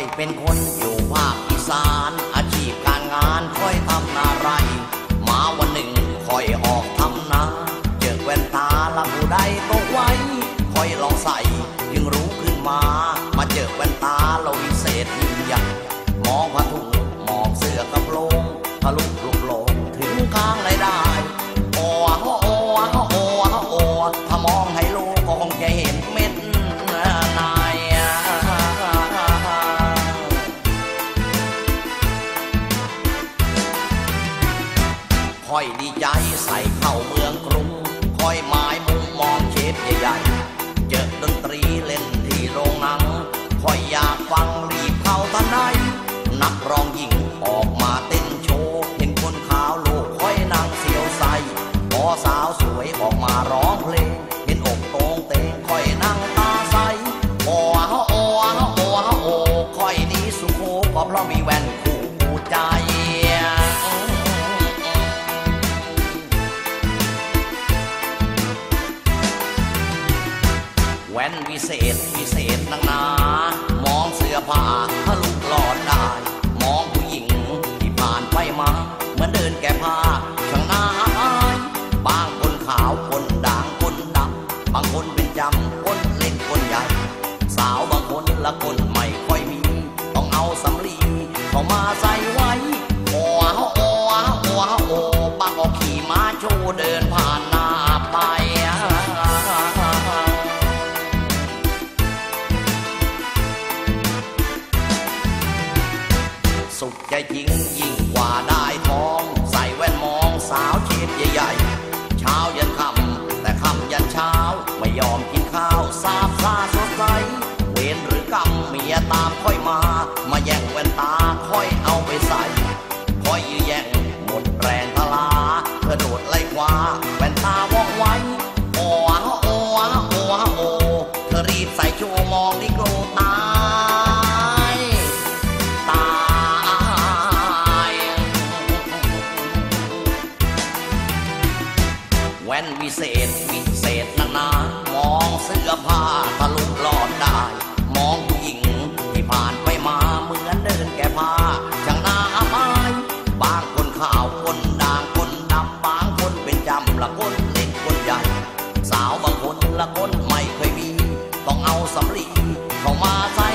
อยเป็นคนอยู่ภาคอีสาน อาชีพการงานค่อยทำนาไร มาวันหนึ่งค่อยออกทำนาเจอแว่นตาละผู้ใดตกไว้ค่อยลองใส่จึงรู้ขึ้นมา มาเจอแว่นตาเราวิเศษยิ่งใหญ่มองผ้าถุง ค่อยดีใจใส่เข้าเมืองกรุงค่อยหมายมุงมองเชฟใหญ่ๆเจอดนตรีเล่นที่โรงหนังค่อยอยากฟังรีบเข้าทันใดนักร้องหญิงออกมาเต้นโชว์เห็นคนขาวโลกค่อยนั่งเสียวใสพอสาวสวยออกมาร้องเพลงเห็นอกตรงเตงค่อยนั่งตาใสโอ้โอ้โอ้โอ้ค่อยนี้สุโขก็เพราะมี แว่นวิเศษวิเศษนักหนา มองเสื้อผ้าทะลุหลอดได้ มองผู้หญิงที่ผ่านไปมา เหมือนเดินแก่ผ้าช่างน่าอายบางคนขาวคนด่างคนดำบางคนเป็นจำคนเล็กคนใหญ่ สาวบางคนละคนไม่ค่อยมี ต้องเอาสำลีเข้ามาใส่ไว้โอ้ฮะโอ้ฮะโอ้โอ้บางก็ขี่ม้าโชว์เดินผ่าน สุขใจจริงยิ่งกว่าได้ทอง ใส่แว่นมองสาวเชฟใหญ่ๆ เช้ายันค่ำแต่ค่ำยันเช้า ไม่ยอมกินข้าวสาบซาสดใสเวรหรือกรรมเมียตามค่อยมา มาแย่งแว่นตาค่อยเอาไปใส่ค่อยยื้อแย่งหมดแรงทลาเพื่อโดดไล่คว้าแว่นตาว่องไวโอ้โอ้โอ้โอ้เธอรีบใส่โชว์มองนี่โกรตา นวิเศษวิเศษนานามองเสื้อผ้าทะลุหลอดได้ มองผู้หญิงที่ผ่านไปมาเหมือนเดินแก่ผ้าช่างน่าอับอายบางคนขาวคนด่างคนดำบางคนเป็นจำละคนเล็กคนใหญ่สาวบางคนละคนไม่เคยมี ต้องเอาสำลีเข้ามาใส่